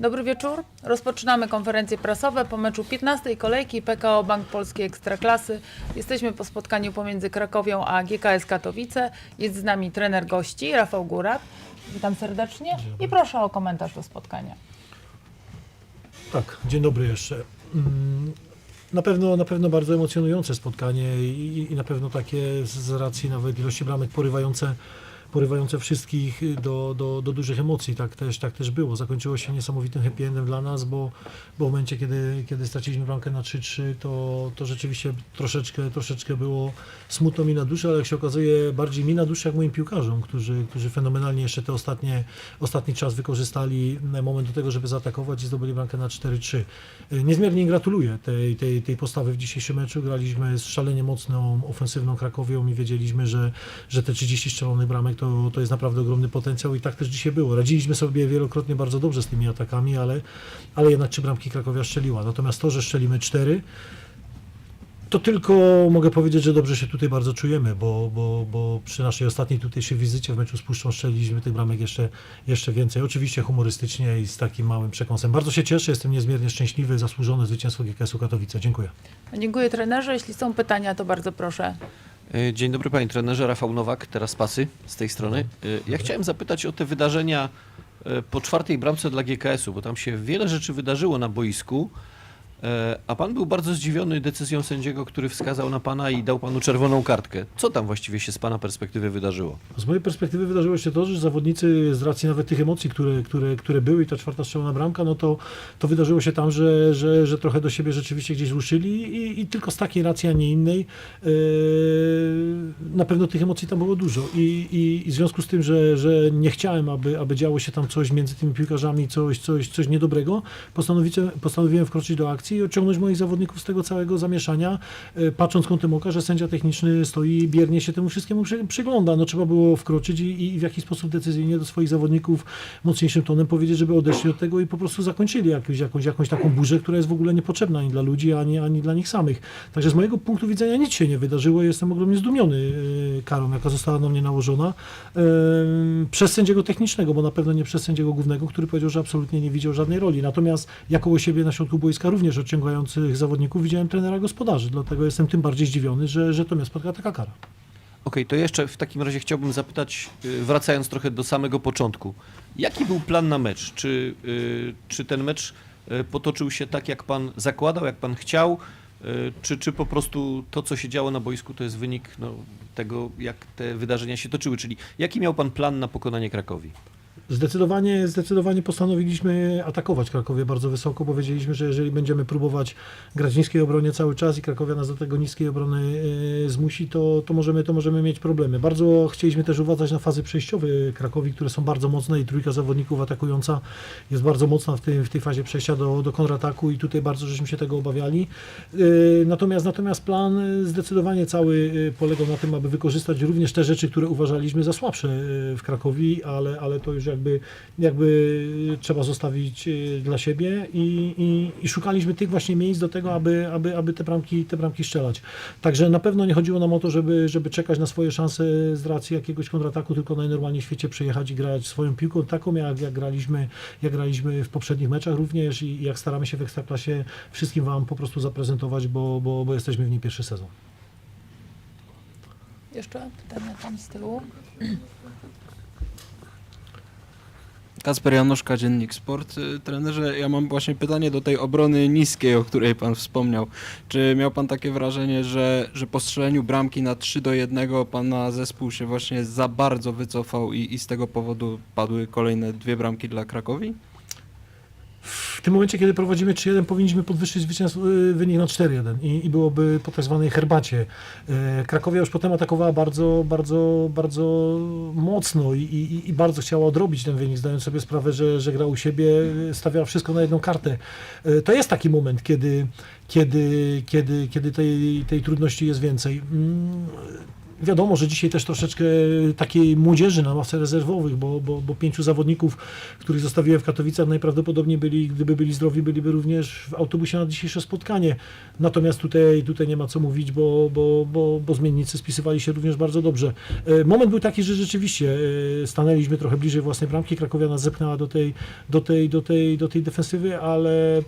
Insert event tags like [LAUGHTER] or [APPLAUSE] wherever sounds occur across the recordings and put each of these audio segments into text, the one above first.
Dobry wieczór. Rozpoczynamy konferencje prasowe po meczu 15 kolejki PKO Bank Polski Ekstraklasy. Jesteśmy po spotkaniu pomiędzy Krakowią a GKS Katowice. Jest z nami trener gości Rafał Górak. Witam serdecznie i proszę o komentarz do spotkania. Tak, dzień dobry jeszcze. Mm, Na pewno, na pewno bardzo emocjonujące spotkanie i, i na pewno takie z- z racji nawet ilości bramek porywające, porywające wszystkich do, do, do dużych emocji. Tak też, tak też było. Zakończyło się niesamowitym happy endem dla nas, bo, bo w momencie, kiedy, kiedy straciliśmy bramkę na 3-3, to, to rzeczywiście troszeczkę, troszeczkę było smutno mi na duszę, ale jak się okazuje bardziej mi na duszę jak moim piłkarzom, którzy, którzy fenomenalnie jeszcze te ostatnie, ostatni czas wykorzystali moment do tego, żeby zaatakować i zdobyli bramkę na 4-3. Y, Niezmiernie gratuluję tej, tej, tej postawy w dzisiejszym meczu. Graliśmy z szalenie mocną, ofensywną Krakowią i wiedzieliśmy, że, że te 30 strzelonych bramek to, to jest naprawdę ogromny potencjał i tak też dzisiaj było. Radziliśmy sobie wielokrotnie bardzo dobrze z tymi atakami, ale, ale jednak trzy bramki Krakowia strzeliła. Natomiast to, że strzelimy cztery, to tylko mogę powiedzieć, że dobrze się tutaj bardzo czujemy, bo, bo, bo przy naszej ostatniej tutejszej wizycie w meczu z Puszczą strzeliliśmy tych bramek jeszcze, jeszcze więcej. Oczywiście humorystycznie i z takim małym przekąsem. Bardzo się cieszę, jestem niezmiernie szczęśliwy, zasłużone zwycięstwo GKS-u Katowice. Dziękuję. Dziękuję trenerze. Jeśli są pytania, to bardzo proszę. E, Dzień dobry panie trenerze, Rafał Nowak, teraz pasy z tej strony. E, Ja chciałem zapytać o te wydarzenia e, po czwartej bramce dla GKS-u, bo tam się wiele rzeczy wydarzyło na boisku, a pan był bardzo zdziwiony decyzją sędziego, który wskazał na pana i dał panu czerwoną kartkę. Co tam właściwie się z pana perspektywy wydarzyło? Z mojej perspektywy wydarzyło się to, że zawodnicy z racji nawet tych emocji, które, które, które były i ta czwarta strzelona bramka, no to, to wydarzyło się tam, że, że, że trochę do siebie rzeczywiście gdzieś ruszyli i, i tylko z takiej racji, a nie innej yy, na pewno tych emocji tam było dużo I, i, i w związku z tym, że, że nie chciałem, aby, aby działo się tam coś między tymi piłkarzami, coś, coś, coś niedobrego, postanowicie- postanowiłem wkroczyć do akcji i odciągnąć moich zawodników z tego całego zamieszania, yy, patrząc kątem oka, że sędzia techniczny stoi i biernie się temu wszystkiemu przy, przygląda. No trzeba było wkroczyć i, i w jakiś sposób decyzyjnie do swoich zawodników mocniejszym tonem powiedzieć, żeby odeszli od tego i po prostu zakończyli jakąś, jakąś, jakąś taką burzę, która jest w ogóle niepotrzebna ani dla ludzi, ani, ani dla nich samych. Także z mojego punktu widzenia nic się nie wydarzyło. Jestem ogromnie zdumiony yy, karą, jaka została na mnie nałożona yy, przez sędziego technicznego, bo na pewno nie przez sędziego głównego, który powiedział, że absolutnie nie widział żadnej roli. Natomiast ja koło siebie na środku boiska również odciągających zawodników widziałem trenera gospodarzy, dlatego jestem tym bardziej zdziwiony, że, że to mnie spotka taka kara. Okej, to jeszcze w takim razie chciałbym zapytać, y, wracając trochę do samego początku. Jaki był plan na mecz? Czy, y, czy ten mecz y, potoczył się tak, jak pan zakładał, jak pan chciał? Czy, czy po prostu to, co się działo na boisku, to jest wynik no, tego, jak te wydarzenia się toczyły? Czyli jaki miał pan plan na pokonanie Krakowi? Zdecydowanie, zdecydowanie postanowiliśmy atakować Krakowie bardzo wysoko, bo wiedzieliśmy, że jeżeli będziemy próbować grać w niskiej obronie cały czas i Krakowia nas do tego niskiej obrony e, zmusi, to, to, możemy, to możemy mieć problemy. Bardzo chcieliśmy też uważać na fazy przejściowe Krakowi, które są bardzo mocne i trójka zawodników atakująca jest bardzo mocna w tej, w tej fazie przejścia do, do kontrataku i tutaj bardzo żeśmy się tego obawiali. E, Natomiast, natomiast plan zdecydowanie cały e, polegał na tym, aby wykorzystać również te rzeczy, które uważaliśmy za słabsze w Krakowi, ale, ale to już jakby, jakby trzeba zostawić e, dla siebie i, i, i szukaliśmy tych właśnie miejsc do tego, aby, aby, aby te, bramki, te bramki strzelać. Także na pewno nie chodziło nam o to, żeby, żeby czekać na swoje szanse z racji jakiegoś kontrataku, tylko najnormalniej w świecie przyjechać i grać swoją piłką, taką jak, jak, graliśmy, jak graliśmy w poprzednich meczach również i jak staramy się w Ekstraklasie wszystkim Wam po prostu zaprezentować, bo, bo, bo jesteśmy w niej pierwszy sezon. Jeszcze pytania tam z tyłu. Kasper Januszka, Dziennik Sport. Y, Trenerze, ja mam właśnie pytanie do tej obrony niskiej, o której pan wspomniał. Czy miał pan takie wrażenie, że, że po strzeleniu bramki na 3 do 1 pana zespół się właśnie za bardzo wycofał i, i z tego powodu padły kolejne dwie bramki dla Krakowi? Tym momencie, kiedy prowadzimy 3-1, powinniśmy podwyższyć y, wynik na 4-1 i, i byłoby po tak zwanej herbacie. E, Krakowia już potem atakowała bardzo, bardzo, bardzo mocno i, i, i bardzo chciała odrobić ten wynik, zdając sobie sprawę, że, że gra u siebie, y, stawiała wszystko na jedną kartę. To jest taki moment, kiedy, kiedy, kiedy, kiedy tej, tej trudności jest więcej. Wiadomo, że dzisiaj też troszeczkę takiej młodzieży na ławce rezerwowych, bo, bo, bo pięciu zawodników, których zostawiłem w Katowicach, najprawdopodobniej byli, gdyby byli zdrowi, byliby również w autobusie na dzisiejsze spotkanie. Natomiast tutaj, tutaj nie ma co mówić, bo, bo, bo, bo zmiennicy spisywali się również bardzo dobrze. E, Moment był taki, że rzeczywiście e, stanęliśmy trochę bliżej własnej bramki. Krakowia nas zepchnęła do tej, do tej, do tej, do tej defensywy, ale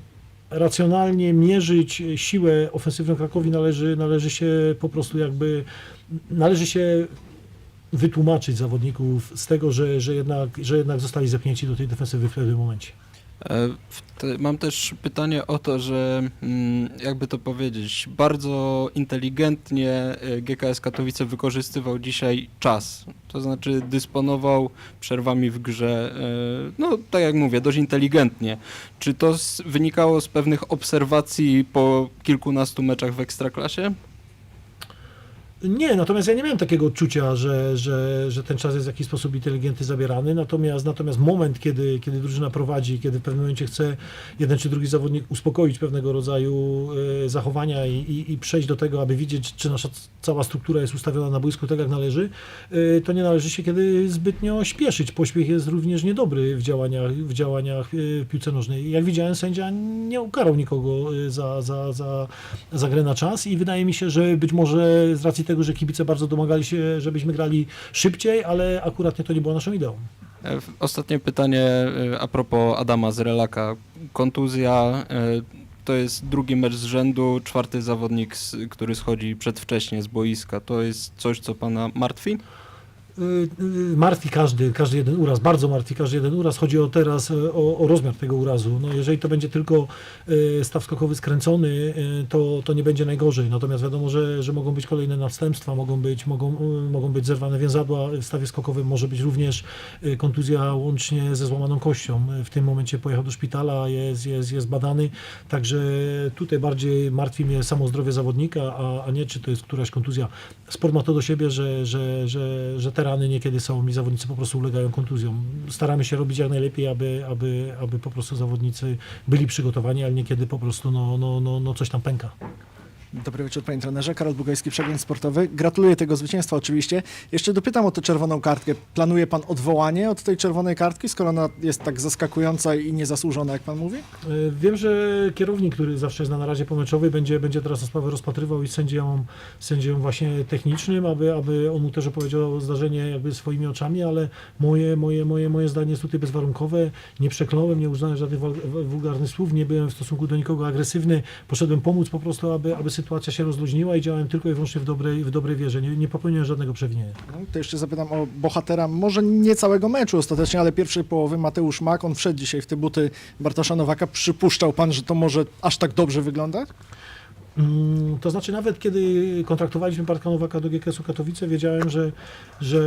racjonalnie mierzyć siłę ofensywną Krakowi należy, należy się po prostu jakby, należy się wytłumaczyć zawodników z tego, że, że, jednak, że jednak zostali zepchnięci do tej defensywy w pewnym momencie. E, mam też pytanie o to, że mm, jakby to powiedzieć, bardzo inteligentnie e, GKS Katowice wykorzystywał dzisiaj czas. To znaczy dysponował przerwami w grze, e, no tak jak mówię, dość inteligentnie. Czy to wynikało z pewnych obserwacji po kilkunastu meczach w Ekstraklasie? Nie, natomiast ja nie miałem takiego odczucia, że, że, że ten czas jest w jakiś sposób inteligentny zabierany, natomiast, natomiast moment, kiedy, kiedy drużyna prowadzi, kiedy w pewnym momencie chce jeden czy drugi zawodnik uspokoić pewnego rodzaju e, zachowania i, i, i przejść do tego, aby widzieć, czy nasza cała struktura jest ustawiona na boisku tak, jak należy, e, to nie należy się kiedy zbytnio śpieszyć. Pośpiech jest również niedobry w działaniach, w działaniach e, piłce nożnej. Jak widziałem, sędzia nie ukarał nikogo za, za, za, za grę na czas i wydaje mi się, że być może z racji tego, że kibice bardzo domagali się, żebyśmy grali szybciej, ale akurat nie to nie było naszą ideą. E, Ostatnie pytanie e, a propos Adama Zrelaka. Kontuzja e, to jest drugi mecz z rzędu, czwarty zawodnik, z- który schodzi przedwcześnie z boiska. To jest coś, co pana martwi? Y, y, Martwi każdy, każdy jeden uraz, bardzo martwi każdy jeden uraz. Chodzi o teraz y, o, o rozmiar tego urazu. No, jeżeli to będzie tylko y, staw skokowy skręcony, y, to, to nie będzie najgorzej. Natomiast wiadomo, że, że mogą być kolejne następstwa, mogą być, mogą, mogą być zerwane więzadła. W stawie skokowym może być również kontuzja łącznie ze złamaną kością. W tym momencie pojechał do szpitala, jest, jest, jest badany. Także tutaj bardziej martwi mnie samo zdrowie zawodnika, a, a nie czy to jest któraś kontuzja. Sport ma to do siebie, że, że, że, że te niekiedy są i zawodnicy po prostu ulegają kontuzjom. Staramy się robić jak najlepiej, aby, aby, aby po prostu zawodnicy byli przygotowani, ale niekiedy po prostu no, no, no, no coś tam pęka. Dobry wieczór panie trenerze, Karol Bugajski, Przegląd Sportowy. Gratuluję tego zwycięstwa oczywiście. Jeszcze dopytam o tę czerwoną kartkę. Planuje pan odwołanie od tej czerwonej kartki, skoro ona jest tak zaskakująca i niezasłużona, jak pan mówi? E, Wiem, że kierownik, który zawsze jest na narazie pomeczowej, będzie, będzie teraz sprawę rozpatrywał i sędzią, sędzią właśnie technicznym, aby, aby on mu też opowiedział zdarzenie jakby swoimi oczami, ale moje, moje, moje, moje zdanie jest tutaj bezwarunkowe. Nie przekląłem, nie uznałem żadnych wul- wulgarnych słów, nie byłem w stosunku do nikogo agresywny. Poszedłem pomóc po prostu, aby, aby sytuacja się rozluźniła i działałem tylko i wyłącznie w dobrej, w dobrej wierze. Nie, nie popełniłem żadnego przewinienia. No, to jeszcze zapytam o bohatera, może nie całego meczu ostatecznie, ale pierwszej połowy Mateusz Mak. On wszedł dzisiaj w te buty Bartosza Nowaka. Przypuszczał pan, że to może aż tak dobrze wyglądać? Mm, To znaczy nawet kiedy kontraktowaliśmy Bartka Nowaka do GKS-u Katowice, wiedziałem, że, że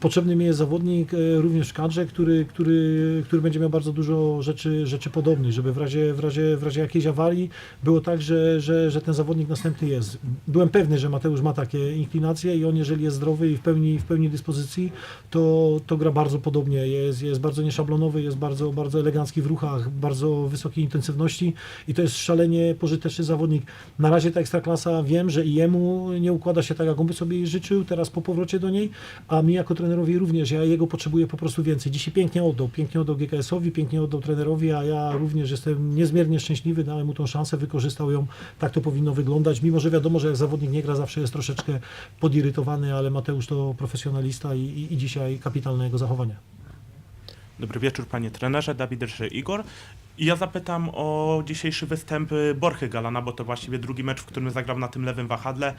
potrzebny mi jest zawodnik e, również w kadrze, który, który, który będzie miał bardzo dużo rzeczy, rzeczy podobnych, żeby w razie, w, razie, w razie jakiejś awarii było tak, że, że, że ten zawodnik następny jest. Byłem pewny, że Mateusz ma takie inklinacje i on jeżeli jest zdrowy i w pełni, w pełni dyspozycji, to, to gra bardzo podobnie. Jest, jest bardzo nieszablonowy, jest bardzo, bardzo elegancki w ruchach, bardzo wysokiej intensywności i to jest szalenie pożyteczny zawodnik. Na razie ta ekstraklasa wiem, że i jemu nie układa się tak, jak on by sobie życzył, teraz po powrocie do niej, a mi jako trenerowi również, ja jego potrzebuję po prostu więcej. Dzisiaj pięknie oddał, pięknie oddał GKS-owi, pięknie oddał trenerowi, a ja również jestem niezmiernie szczęśliwy, dałem mu tą szansę, wykorzystał ją, tak to powinno wyglądać, mimo że wiadomo, że jak zawodnik nie gra, zawsze jest troszeczkę podirytowany, ale Mateusz to profesjonalista i, i, i dzisiaj kapitalne jego zachowanie. Dobry wieczór panie trenerze, Dawid Ryszy Igor. I ja zapytam o dzisiejszy występ y, Borchy Galana, bo to właściwie drugi mecz, w którym zagrał na tym lewym wahadle.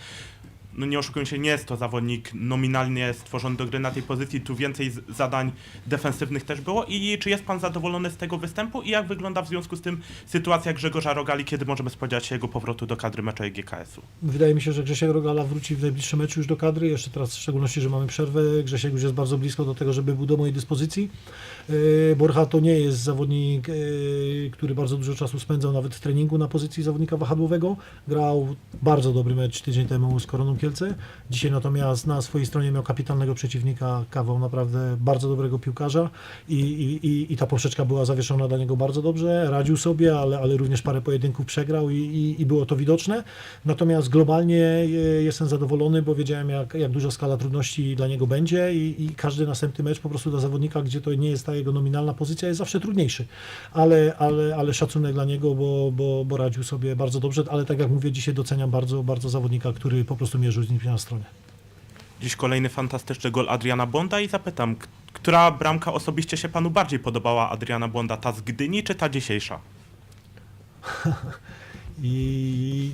No nie oszukujmy się, nie jest to zawodnik nominalnie stworzony do gry na tej pozycji, tu więcej zadań defensywnych też było. I czy jest pan zadowolony z tego występu i jak wygląda w związku z tym sytuacja Grzegorza Rogali, kiedy możemy spodziewać się jego powrotu do kadry meczowej GKS-u? Wydaje mi się, że Grzesiek Rogala wróci w najbliższym meczu już do kadry. Jeszcze teraz, w szczególności, że mamy przerwę. Grzesiek już jest bardzo blisko do tego, żeby był do mojej dyspozycji. Yy, Borcha to nie jest zawodnik, yy, który bardzo dużo czasu spędzał nawet w treningu na pozycji zawodnika wahadłowego. Grał bardzo dobry mecz tydzień temu z Koroną Kielce. Dzisiaj natomiast na swojej stronie miał kapitalnego przeciwnika, kawał naprawdę bardzo dobrego piłkarza i, i, i, ta poprzeczka była zawieszona dla niego bardzo dobrze, radził sobie, ale, ale również parę pojedynków przegrał i, i, i było to widoczne. Natomiast globalnie e, jestem zadowolony, bo wiedziałem jak, jak duża skala trudności dla niego będzie i, i każdy następny mecz po prostu dla zawodnika, gdzie to nie jest ta jego nominalna pozycja, jest zawsze trudniejszy. Ale, ale, ale szacunek dla niego, bo, bo, bo radził sobie bardzo dobrze, ale tak jak mówię, dzisiaj doceniam bardzo, bardzo zawodnika, który po prostu mierzył z nim na stronie. Dziś kolejny fantastyczny gol Adriana Bonda i zapytam, która bramka osobiście się panu bardziej podobała Adriana Bonda, ta z Gdyni czy ta dzisiejsza? [LAUGHS] I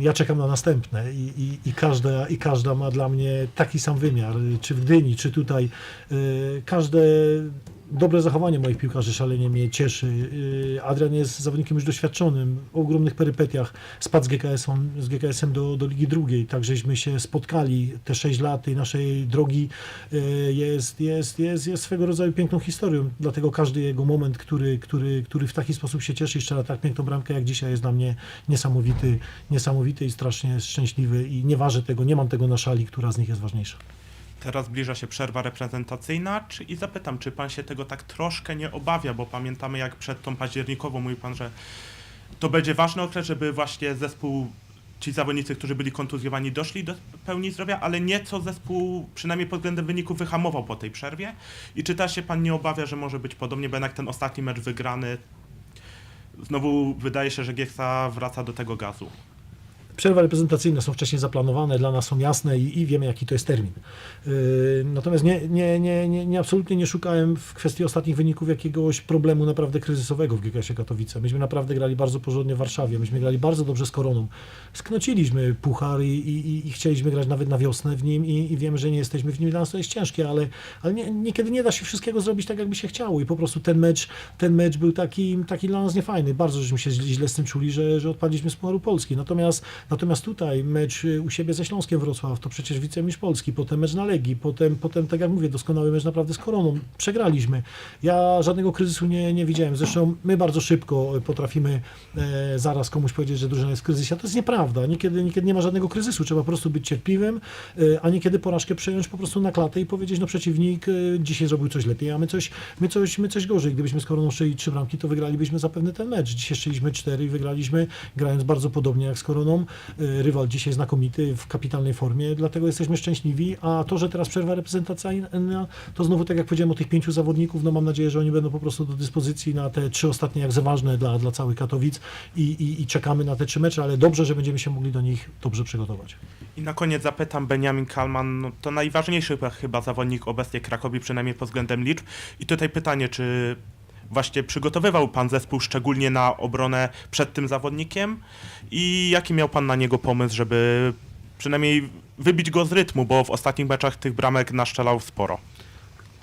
ja czekam na następne i, i, i, każda, i każda ma dla mnie taki sam wymiar, czy w Gdyni, czy tutaj. Y, Każde dobre zachowanie moich piłkarzy szalenie mnie cieszy. Y, Adrian jest zawodnikiem już doświadczonym, o ogromnych perypetiach. Spadł z GKS-em, z GKS-em do, do Ligi Drugiej, tak żeśmy się spotkali. Te 6 lat tej naszej drogi y, jest, jest, jest, jest swego rodzaju piękną historią. Dlatego każdy jego moment, który, który, który w taki sposób się cieszy i strzela tak piękną bramkę jak dzisiaj jest dla mnie niesamowity, niesamowity i strasznie szczęśliwy i nie ważę tego, nie mam tego na szali, która z nich jest ważniejsza. Teraz zbliża się przerwa reprezentacyjna czy, i zapytam, czy pan się tego tak troszkę nie obawia, bo pamiętamy jak przed tą październikową mówił pan, że to będzie ważny okres, żeby właśnie zespół, ci zawodnicy, którzy byli kontuzjowani, doszli do pełni zdrowia, ale nieco zespół, przynajmniej pod względem wyników, wyhamował po tej przerwie. I czy też się pan nie obawia, że może być podobnie, bo jednak ten ostatni mecz wygrany, znowu wydaje się, że Gieksa wraca do tego gazu. Przerwy reprezentacyjne są wcześniej zaplanowane, dla nas są jasne i, i wiemy, jaki to jest termin. Yy, natomiast nie, nie, nie, nie, nie, absolutnie nie szukałem w kwestii ostatnich wyników jakiegoś problemu naprawdę kryzysowego w GKS-ie Katowice. Myśmy naprawdę grali bardzo porządnie w Warszawie, myśmy grali bardzo dobrze z Koroną. Sknociliśmy puchar i, i, i chcieliśmy grać nawet na wiosnę w nim i, i wiemy, że nie jesteśmy w nim, dla nas to jest ciężkie, ale, ale nie, niekiedy nie da się wszystkiego zrobić tak, jakby się chciało i po prostu ten mecz, ten mecz był taki, taki dla nas niefajny. Bardzo żeśmy się źle z tym czuli, że, że odpadliśmy z Pucharu Polski. Natomiast Natomiast tutaj mecz y, u siebie ze Śląskiem Wrocław, to przecież wicemistrz Polski, potem mecz na Legii, potem, potem tak jak mówię, doskonały mecz naprawdę z Koroną. Przegraliśmy. Ja żadnego kryzysu nie, nie widziałem. Zresztą my bardzo szybko potrafimy e, zaraz komuś powiedzieć, że drużyna jest w kryzysie. A to jest nieprawda. Niekiedy, niekiedy nie ma żadnego kryzysu. Trzeba po prostu być cierpliwym, e, a niekiedy porażkę przejąć po prostu na klatę i powiedzieć, no przeciwnik e, dzisiaj zrobił coś lepiej, a my coś, my coś, my coś gorzej. Gdybyśmy z Koroną szyli trzy bramki, to wygralibyśmy zapewne ten mecz. Dzisiaj szyliśmy cztery i wygraliśmy, grając bardzo podobnie jak z Koroną. E, Rywal dzisiaj znakomity, w kapitalnej formie, dlatego jesteśmy szczęśliwi. A to, że teraz przerwa reprezentacyjna, to znowu tak jak powiedziałem o tych pięciu zawodników, no mam nadzieję, że oni będą po prostu do dyspozycji na te trzy ostatnie, jakże ważne dla, dla całych Katowic i, i, i czekamy na te trzy mecze, ale dobrze, że będziemy się mogli do nich dobrze przygotować. I na koniec zapytam, Benjamin Kalman, no to najważniejszy chyba zawodnik obecnie Krakowi, przynajmniej pod względem liczb. I tutaj pytanie, czy właśnie przygotowywał pan zespół szczególnie na obronę przed tym zawodnikiem i jaki miał pan na niego pomysł, żeby przynajmniej wybić go z rytmu, bo w ostatnich meczach tych bramek naszczelał sporo.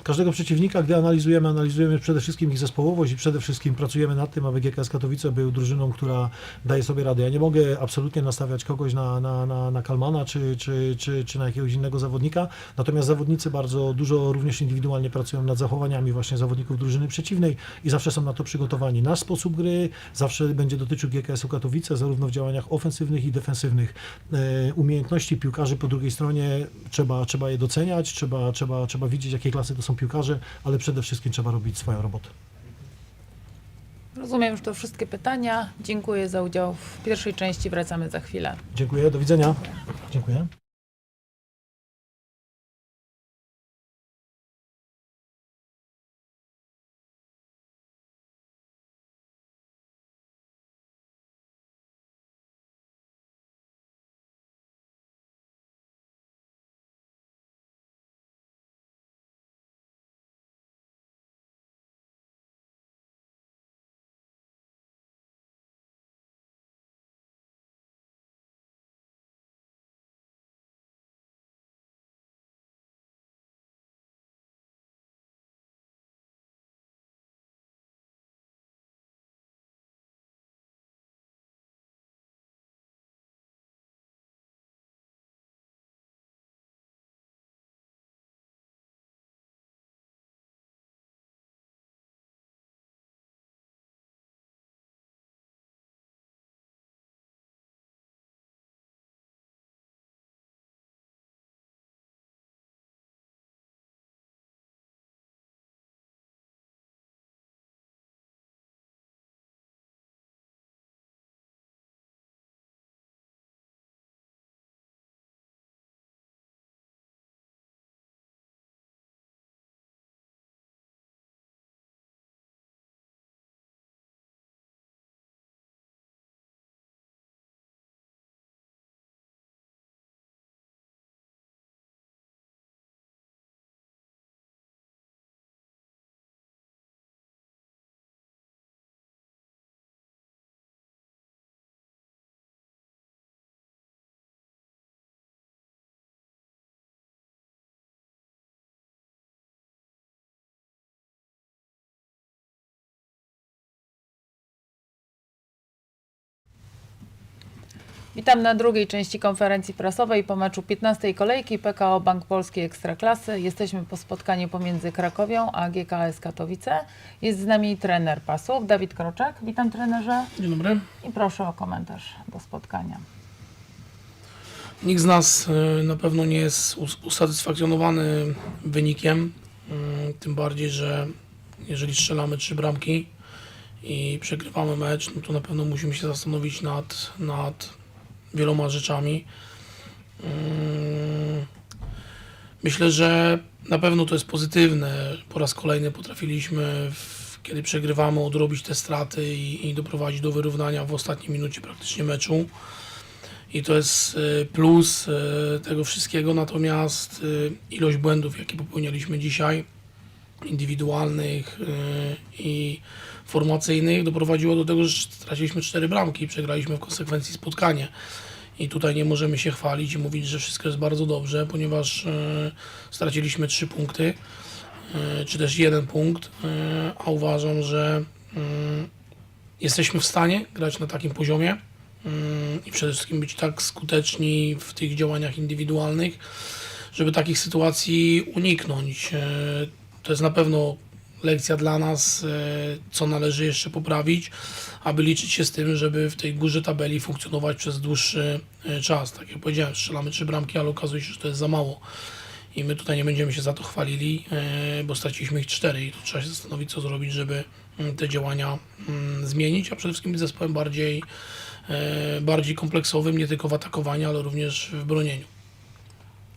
Każdego przeciwnika, gdy analizujemy, analizujemy przede wszystkim ich zespołowość i przede wszystkim pracujemy nad tym, aby GKS Katowice był drużyną, która daje sobie radę. Ja nie mogę absolutnie nastawiać kogoś na, na, na, na Kalmana czy, czy, czy, czy na jakiegoś innego zawodnika, natomiast zawodnicy bardzo dużo również indywidualnie pracują nad zachowaniami właśnie zawodników drużyny przeciwnej i zawsze są na to przygotowani. Nasz sposób gry zawsze będzie dotyczył GKS-u Katowice, zarówno w działaniach ofensywnych i defensywnych. E, Umiejętności piłkarzy po drugiej stronie trzeba, trzeba je doceniać, trzeba, trzeba, trzeba widzieć, jakiej klasy to są piłkarze, ale przede wszystkim trzeba robić swoją robotę. Rozumiem już to wszystkie pytania. Dziękuję za udział w pierwszej części. Wracamy za chwilę. Dziękuję, do widzenia. Dziękuję. Witam na drugiej części konferencji prasowej po meczu 15 kolejki PKO Bank Polski Ekstraklasy. Jesteśmy po spotkaniu pomiędzy Krakowią a GKS Katowice. Jest z nami trener pasów, Dawid Kroczek. Witam trenerze Dzień dobry. i proszę o komentarz do spotkania. Nikt z nas y, na pewno nie jest us- usatysfakcjonowany wynikiem. y, Tym bardziej, że jeżeli strzelamy trzy bramki i przegrywamy mecz, no to na pewno musimy się zastanowić nad, nad wieloma rzeczami. Mm, Myślę, że na pewno to jest pozytywne. Po raz kolejny potrafiliśmy, kiedy przegrywamy, odrobić te straty i, i doprowadzić do wyrównania w ostatniej minucie praktycznie meczu. I to jest y, plus y, tego wszystkiego, natomiast y, ilość błędów, jakie popełnialiśmy dzisiaj, indywidualnych y, i formacyjnych, doprowadziło do tego, że straciliśmy cztery bramki i przegraliśmy w konsekwencji spotkanie. I tutaj nie możemy się chwalić i mówić, że wszystko jest bardzo dobrze, ponieważ y, straciliśmy trzy punkty, y, czy też jeden punkt, a uważam, że jesteśmy w stanie grać na takim poziomie i przede wszystkim być tak skuteczni w tych działaniach indywidualnych, żeby takich sytuacji uniknąć. To jest na pewno lekcja dla nas, e, co należy jeszcze poprawić, aby liczyć się z tym, żeby w tej górze tabeli funkcjonować przez dłuższy e, czas. Tak jak powiedziałem, strzelamy trzy bramki, ale okazuje się, że to jest za mało. I my tutaj nie będziemy się za to chwalili, e, bo straciliśmy ich cztery i tu trzeba się zastanowić, co zrobić, żeby mm, te działania mm, zmienić, a przede wszystkim być zespołem bardziej, bardziej kompleksowym, nie tylko w atakowaniu, ale również w bronieniu.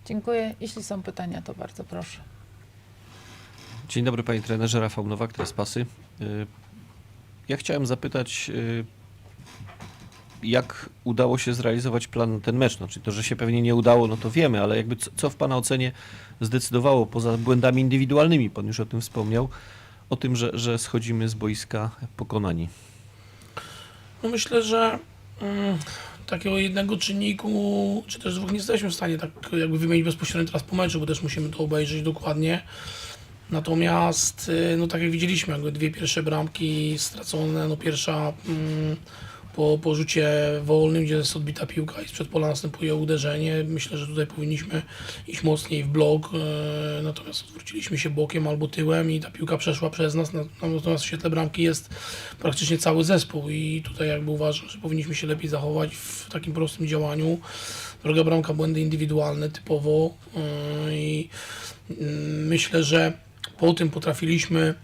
Dziękuję. Jeśli są pytania, to bardzo proszę. Dzień dobry panie trenerze, Rafał Nowak, teraz pasy. Y, Ja chciałem zapytać, y, jak udało się zrealizować plan na ten mecz? Czyli to, że się pewnie nie udało, no to wiemy, ale jakby co, co w pana ocenie zdecydowało, poza błędami indywidualnymi, pan już o tym wspomniał, o tym, że, że schodzimy z boiska pokonani? No myślę, że mm, takiego jednego czynniku, czy też dwóch nie jesteśmy w stanie tak jakby wymienić bezpośrednio teraz po meczu, bo też musimy to obejrzeć dokładnie. Natomiast, y, no tak jak widzieliśmy, jakby dwie pierwsze bramki stracone, no pierwsza mm, po, po rzucie wolnym, gdzie jest odbita piłka i sprzed pola następuje uderzenie. Myślę, że tutaj powinniśmy iść mocniej w blok, e, natomiast odwróciliśmy się bokiem albo tyłem i ta piłka przeszła przez nas, na- natomiast w świetle bramki jest praktycznie cały zespół i tutaj jakby uważam, że powinniśmy się lepiej zachować w takim prostym działaniu. Druga bramka, błędy indywidualne typowo e, i mm, myślę, że po tym potrafiliśmy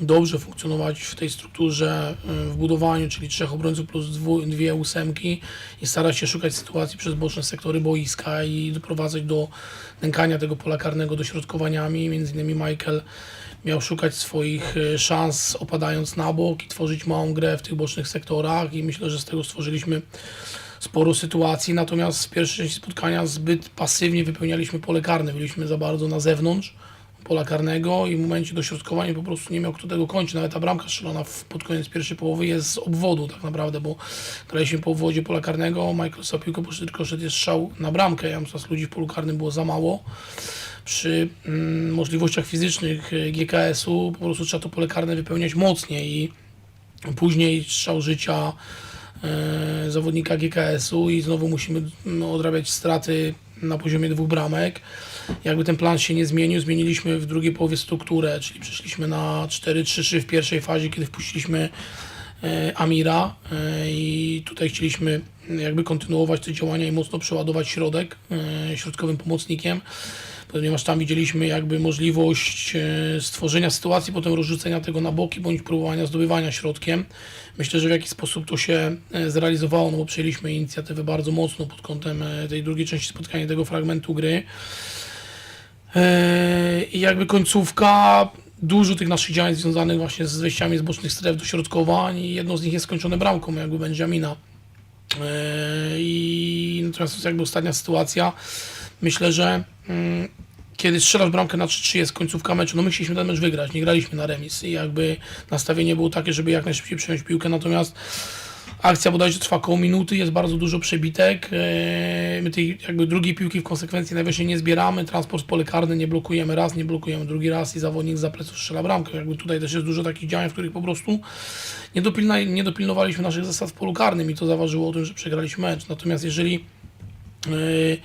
dobrze funkcjonować w tej strukturze, y, w budowaniu, czyli trzech obrońców plus dwu, dwie ósemki i starać się szukać sytuacji przez boczne sektory boiska i doprowadzać do nękania tego pola karnego dośrodkowaniami. Między innymi Michael miał szukać swoich y, szans opadając na bok i tworzyć małą grę w tych bocznych sektorach i myślę, że z tego stworzyliśmy sporo sytuacji, natomiast w pierwszej części spotkania zbyt pasywnie wypełnialiśmy pole karne, byliśmy za bardzo na zewnątrz pola karnego i w momencie dośrodkowania po prostu nie miał kto tego kończyć. Nawet ta bramka strzelona pod koniec pierwszej połowy jest z obwodu tak naprawdę, bo graliśmy po obwodzie pola karnego, Michael sobie piłkę poszedł, tylko szedł strzał na bramkę, ja że ludzi w polu karnym było za mało. Przy mm, możliwościach fizycznych y, GKS-u po prostu trzeba to pole karne wypełniać mocniej i później strzał życia e, zawodnika GKS-u i znowu musimy no, odrabiać straty na poziomie dwóch bramek. Jakby ten plan się nie zmienił, zmieniliśmy w drugiej połowie strukturę, czyli przeszliśmy na 4-3-3 w pierwszej fazie, kiedy wpuściliśmy e, Amira e, i tutaj chcieliśmy jakby kontynuować te działania i mocno przeładować środek e, środkowym pomocnikiem ponieważ tam widzieliśmy jakby możliwość stworzenia sytuacji, potem rozrzucenia tego na boki, bądź próbowania zdobywania środkiem. Myślę, że w jakiś sposób to się zrealizowało, no bo przejęliśmy inicjatywę bardzo mocno pod kątem tej drugiej części spotkania, tego fragmentu gry. E, I jakby końcówka, dużo tych naszych działań związanych właśnie z wejściami z bocznych stref do środkowań i jedno z nich jest skończone bramką, jakby Benjamina. E, I natomiast to jest jakby ostatnia sytuacja. Myślę, że mm, kiedy strzelasz bramkę na 3-3 jest końcówka meczu, no my chcieliśmy ten mecz wygrać, nie graliśmy na remis i jakby nastawienie było takie, żeby jak najszybciej przejąć piłkę, natomiast Akcja bodajże trwa około minuty, jest bardzo dużo przebitek. E, My tej jakby drugiej piłki w konsekwencji najwyżej nie zbieramy. Transport pole nie blokujemy raz, nie blokujemy drugi raz i zawodnik za pleców strzela bramkę. Jakby tutaj też jest dużo takich działań, w których po prostu nie, dopilna, nie dopilnowaliśmy naszych zasad w polu karnym i to zaważyło o tym, że przegraliśmy mecz. Natomiast jeżeli Yy,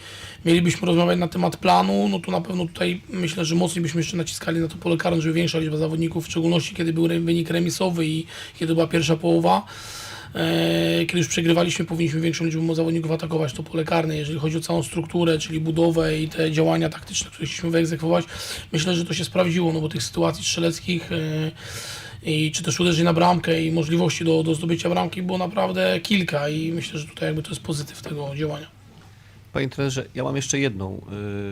mielibyśmy rozmawiać na temat planu, no to na pewno tutaj myślę, że mocniej byśmy jeszcze naciskali na to pole karne, żeby większa liczba zawodników, w szczególności kiedy był wynik remisowy i kiedy była pierwsza połowa, kiedy już przegrywaliśmy, powinniśmy większą liczbą zawodników atakować to pole karne. Jeżeli chodzi o całą strukturę, czyli budowę i te działania taktyczne, które chcieliśmy wyegzekwować, myślę, że to się sprawdziło, no bo tych sytuacji strzeleckich yy, i czy też uderzeń na bramkę i możliwości do, do zdobycia bramki było naprawdę kilka i myślę, że tutaj jakby to jest pozytyw tego działania. Panie trenerze, ja mam jeszcze jedną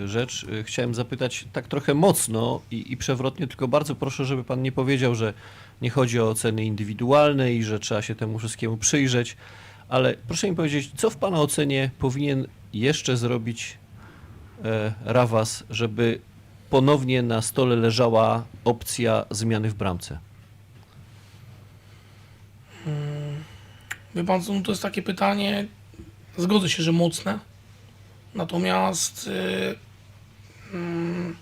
y, rzecz. Chciałem zapytać tak trochę mocno i, i przewrotnie, tylko bardzo proszę, żeby pan nie powiedział, że nie chodzi o oceny indywidualne i że trzeba się temu wszystkiemu przyjrzeć, ale proszę mi powiedzieć, co w pana ocenie powinien jeszcze zrobić e, Rawas, żeby ponownie na stole leżała opcja zmiany w bramce? Wie pan no to jest takie pytanie, zgodzę się, że mocne, natomiast y, mm,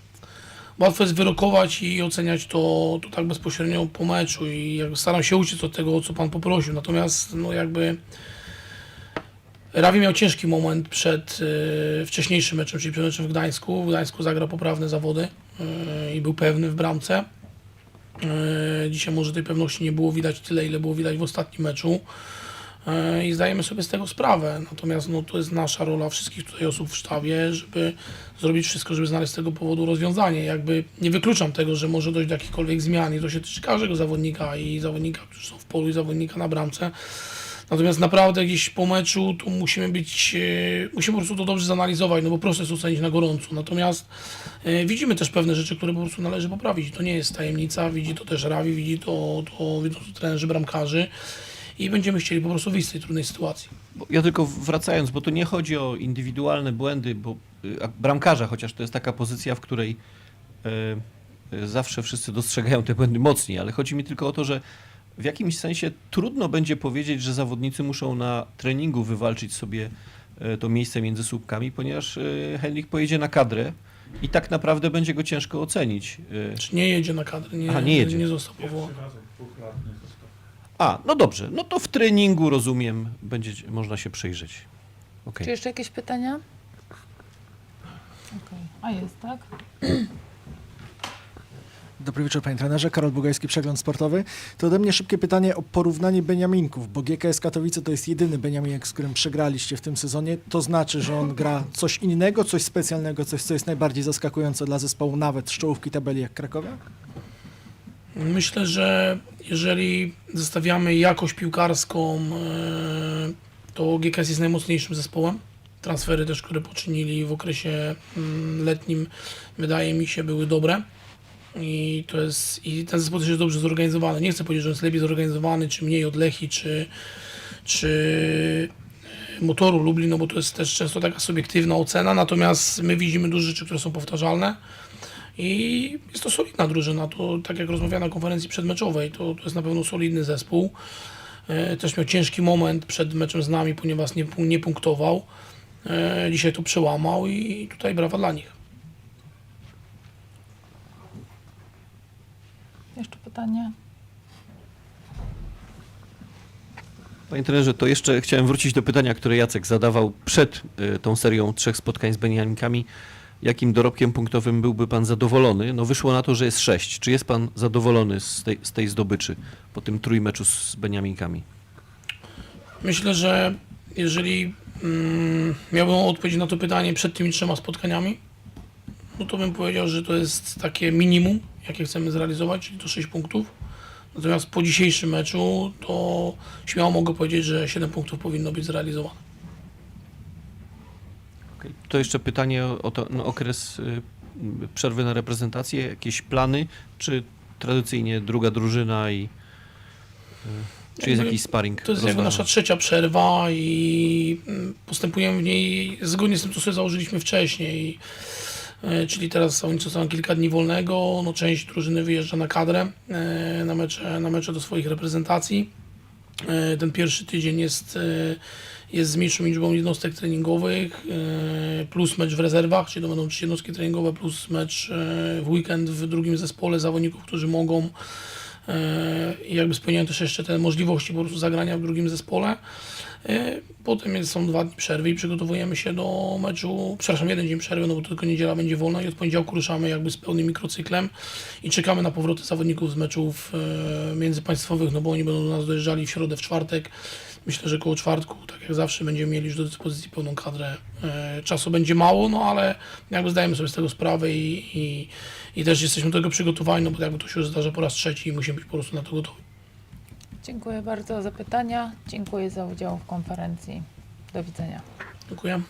łatwo jest wyrokować i oceniać to, to tak bezpośrednio po meczu i staram się uciec od tego, o co pan poprosił, natomiast no jakby Rawi miał ciężki moment przed y, wcześniejszym meczem, czyli przed meczem w Gdańsku. W Gdańsku zagrał poprawne zawody y, i był pewny w bramce. Y, dzisiaj może tej pewności nie było widać tyle, ile było widać w ostatnim meczu. E, i zdajemy sobie z tego sprawę. Natomiast no, to jest nasza rola wszystkich tutaj osób w sztabie, żeby zrobić wszystko, żeby znaleźć z tego powodu rozwiązanie. Jakby nie wykluczam tego, że może dojść do jakichkolwiek zmian i to się tyczy każdego zawodnika i zawodnika, którzy są w polu i zawodnika na bramce. Natomiast naprawdę gdzieś po meczu to musimy być, e, musimy po prostu to dobrze zanalizować, no bo prosto jest ocenić na gorąco. Natomiast e, widzimy też pewne rzeczy, które po prostu należy poprawić. To nie jest tajemnica, widzi to też Rawi, widzi to, to widzą to trenerzy bramkarzy i będziemy chcieli po prostu wyjść z tej trudnej sytuacji. Ja tylko wracając, bo tu nie chodzi o indywidualne błędy, bo y, bramkarza, chociaż to jest taka pozycja, w której y, y, zawsze wszyscy dostrzegają te błędy mocniej, ale chodzi mi tylko o to, że w jakimś sensie trudno będzie powiedzieć, że zawodnicy muszą na treningu wywalczyć sobie to miejsce między słupkami, ponieważ Henrik pojedzie na kadrę i tak naprawdę będzie go ciężko ocenić. Czy nie jedzie na kadrę, nie, Aha, nie jedzie. nie został powołany. A, no dobrze, no to w treningu rozumiem, będzie można się przyjrzeć. Okej. Czy jeszcze jakieś pytania? Okej. A jest, tak? Dobry wieczór panie trenerze, Karol Bugajski, Przegląd Sportowy. To ode mnie szybkie pytanie o porównanie Beniaminków, bo GKS Katowice to jest jedyny Beniaminek, z którym przegraliście w tym sezonie. To znaczy, że on gra coś innego, coś specjalnego, coś co jest najbardziej zaskakujące dla zespołu, nawet z czołówki tabeli jak Krakowia? Myślę, że jeżeli zestawiamy jakość piłkarską, e, to GKS jest najmocniejszym zespołem. Transfery też, które poczynili w okresie mm, letnim, wydaje mi się, były dobre. I to jest i ten zespół też jest dobrze zorganizowany. Nie chcę powiedzieć, że jest lepiej zorganizowany, czy mniej od Lechi, czy, czy motoru Lublin, no bo to jest też często taka subiektywna ocena, natomiast my widzimy dużo rzeczy, które są powtarzalne. I jest to solidna drużyna. To tak jak rozmawiałem na konferencji przedmeczowej, to, to jest na pewno solidny zespół. E, Też miał ciężki moment przed meczem z nami, ponieważ nie, nie punktował. E, Dzisiaj to przełamał i tutaj brawa dla nich. Jeszcze pytanie? Panie trenerze, to jeszcze chciałem wrócić do pytania, które Jacek zadawał przed y, tą serią trzech spotkań z Beniaminkami. Jakim dorobkiem punktowym byłby pan zadowolony? No wyszło na to, że jest sześć. Czy jest pan zadowolony z tej, z tej zdobyczy po tym trójmeczu z Beniaminkami? Myślę, że jeżeli mm, miałbym odpowiedzieć na to pytanie przed tymi trzema spotkaniami, no to bym powiedział, że to jest takie minimum, jakie chcemy zrealizować, czyli to 6 punktów. Natomiast po dzisiejszym meczu to śmiało mogę powiedzieć, że 7 punktów powinno być zrealizowane. Okej. To jeszcze pytanie o, o to, no, okres y, przerwy na reprezentację, jakieś plany, czy tradycyjnie druga drużyna i y, czy jest jakiś sparring? To jest jakby nasza trzecia przerwa i mm, postępujemy w niej zgodnie z tym, co sobie założyliśmy wcześniej. E, Czyli teraz oni dostają kilka dni wolnego, no część drużyny wyjeżdża na kadrę, e, na mecze, na mecze do swoich reprezentacji. E, Ten pierwszy tydzień jest, jest z mniejszą liczbą jednostek treningowych, e, plus mecz w rezerwach, czyli to będą trzy jednostki treningowe, plus mecz e, w weekend w drugim zespole zawodników, którzy mogą e, i jakby spełniają też jeszcze te możliwości po prostu zagrania w drugim zespole. E, Potem są dwa dni przerwy i przygotowujemy się do meczu, przepraszam, jeden dzień przerwy, no bo tylko niedziela będzie wolna i od poniedziałku ruszamy jakby z pełnym mikrocyklem i czekamy na powroty zawodników z meczów e, międzypaństwowych, no bo oni będą do nas dojeżdżali w środę, w czwartek. Myślę, że koło czwartku, tak jak zawsze, będziemy mieli już do dyspozycji pełną kadrę. E, Czasu będzie mało, no ale jakby zdajemy sobie z tego sprawę i, i, i też jesteśmy do tego przygotowani, no bo jakby to się już zdarza po raz trzeci i musimy być po prostu na to gotowi. Dziękuję bardzo za pytania. Dziękuję za udział w konferencji. Do widzenia. Dziękuję.